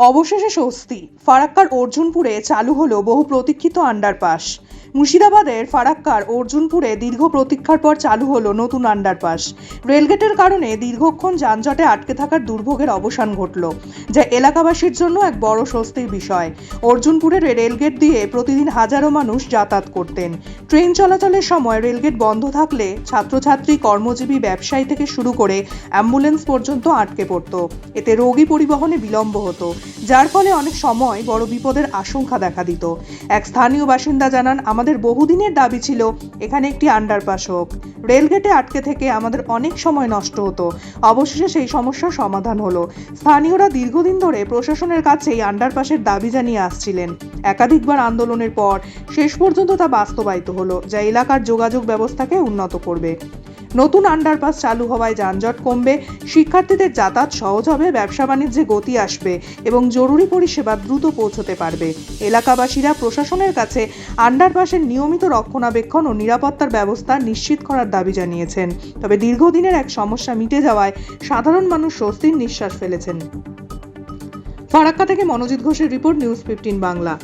অবশেষে স্বস্তি। ফারাক্কার অর্জুনপুরে চালু হলো বহু প্রতীক্ষিত আন্ডারপাস মুর্শিদাবাদের ফারাক্কার অর্জুনপুরে দীর্ঘ প্রতীক্ষার পর চালু হলো নতুন আন্ডারপাস। রেলগেটের কারণে দীর্ঘক্ষণ যানজটে আটকে থাকার দুর্ভোগের অবসান ঘটল, যা এলাকাবাসীর জন্য এক বড় স্বস্তির বিষয়। অর্জুনপুরের রেলগেট দিয়ে প্রতিদিন হাজারো মানুষ যাতায়াত করতেন। ট্রেন চলাচলের সময় রেলগেট বন্ধ থাকলে ছাত্রছাত্রী, কর্মজীবী, ব্যবসায়ী থেকে শুরু করে অ্যাম্বুলেন্স পর্যন্ত আটকে পড়তো। এতে রোগী পরিবহনে বিলম্ব হতো, যার ফলে অনেক সময় বড় বিপদের আশঙ্কা দেখা দিত। এক স্থানীয় বাসিন্দা জানান, আমাদের বহুদিনের দাবি ছিল এখানে একটি আন্ডারপাস হোক রেলগেটে আটকে থেকে আমাদের অনেক সময় নষ্ট হতো। অবশেষে সেই সমস্যার সমাধান হলো। স্থানীয়রা দীর্ঘদিন ধরে প্রশাসনের কাছে এই আন্ডারপাসের দাবি জানিয়ে আসছিলেন। একাধিকবার আন্দোলনের পর শেষ পর্যন্ত তা বাস্তবায়িত হলো, যা এলাকার যোগাযোগ ব্যবস্থাকে উন্নত করবে। নতুন আন্ডারপাস চালু হওয়ায় যানজট কমবে, শিক্ষার্থীদের যাতায়াত সহজ হবে, ব্যবসা বাণিজ্যে গতি আসবে এবং জরুরি পরিষেবা দ্রুত পৌঁছতে পারবে। এলাকাবাসীরা প্রশাসনের কাছে আন্ডারপাসের নিয়মিত রক্ষণাবেক্ষণ ও নিরাপত্তার ব্যবস্থা নিশ্চিত করার দাবি জানিয়েছেন। তবে দীর্ঘদিনের এক সমস্যা মিটে যাওয়ায় সাধারণ মানুষ স্বস্তির নিঃশ্বাস ফেলেছেন। ফারাক্কা থেকে মনোজিৎ ঘোষের রিপোর্ট, নিউজ ফিফটিন বাংলা।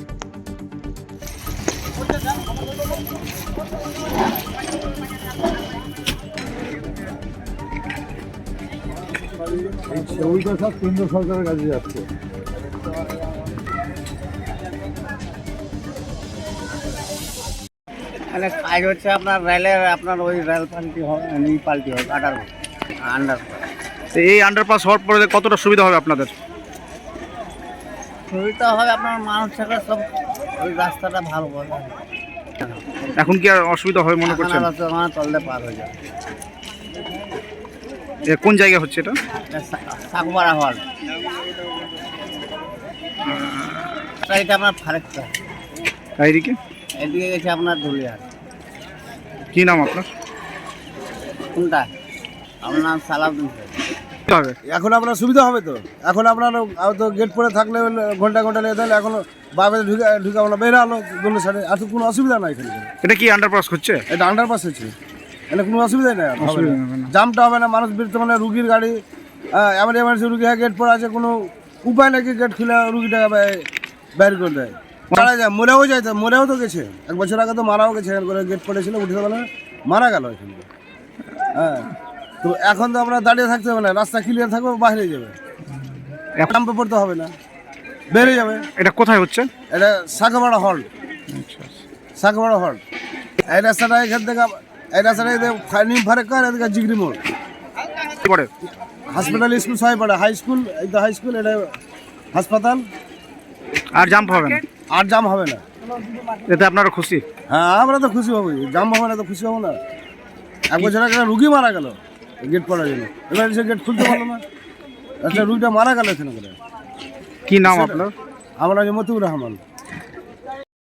এই ছবিটা সব কেন্দ্র সরকারের কাছে যাচ্ছে। মানে কাজ হচ্ছে আপনার রেলের আপনার ওই রেল পাল্টি হয় ই পাল্টি হয় কাটার আন্ডার তো এই আন্ডারপাস হওয়ার পরে কতটা সুবিধা হবে আপনাদের? সুবিধা হবে আপনার মানুষ থাকলে সব ওই রাস্তাটা ভালো হবে। এখন কি আর অসুবিধা হবে মনে করছেন? মানে পার হয়ে যাবে। কোন জায়গা হচ্ছে এটা? সাকবাড়া হল। এটা আপনার ফারেকটা এইদিকে এদিকে? গেছে আপনার ধুলিয়ার। কি নাম আপনার? কোনটা? আমার নাম সালাউদ্দিন। হবে? এখন আপনার সুবিধা হবে তো? এখন আপনার তো গেট পরে থাকলে ঘণ্টা ঘণ্টা লেগে তাহলে এখন বাবে ঢুকে ঢুকে আমরা বেরো আলো দোনো সাইডে আর তো কোনো অসুবিধা নাই এখানে। এটা কি আন্ডারপাস হচ্ছে? এটা আন্ডারপাস আছে এখানে কোনো নেই অসুবিধা না। হবে না। জামটা হবে না মানুষ বেরোতে মানে রুগীর গাড়ি এমন এমার্জেন্সি রুগী হ্যাঁ গেট পরে আছে কোনো উপায় নাকি গেট খুলে রুগীটাকে বাইর করে দেয়। মারা যায় মরেও যায় তো মরেও তো গেছে। এক বছর আগে তো মারাও গেছে এখান করে গেট পড়েছিল উঠে গেল মারা গেল এখানে হ্যাঁ তো এখন তো আমরা দাঁড়িয়ে থাকতে হবে না রাস্তা ক্লিয়ার থাকবে বাইরে যাবে। ক্যাম্পে পড়তে হবে না বেরিয়ে যাবে। এটা কোথায় হচ্ছে? এটা শাখাপাড়া হল শাখাপাড়া হল এই রাস্তাটা এখান থেকে এই রাস্তাটা এদিকে নিম ফারেক্কার এদিকে জিগরি মোড়? কি পরে হসপিটাল স্কুল সবাই পড়ে হাই স্কুল তো হাই স্কুল এটা হাসপাতাল। আর জাম্প হবে না? আর জাম হবে না। এতে আপনারা খুশি? হ্যাঁ আমরা তো খুশি হব জাম হবে না তো খুশি হব না। এক বছর আগে রুগী মারা গেল গেট পড়ার জন্য। এবার সে গেট খুলতে পারল না। একটা রুগীটা মারা গেল এখানে করে। কি নাম আপনার? আমরা মতিউর রহমান।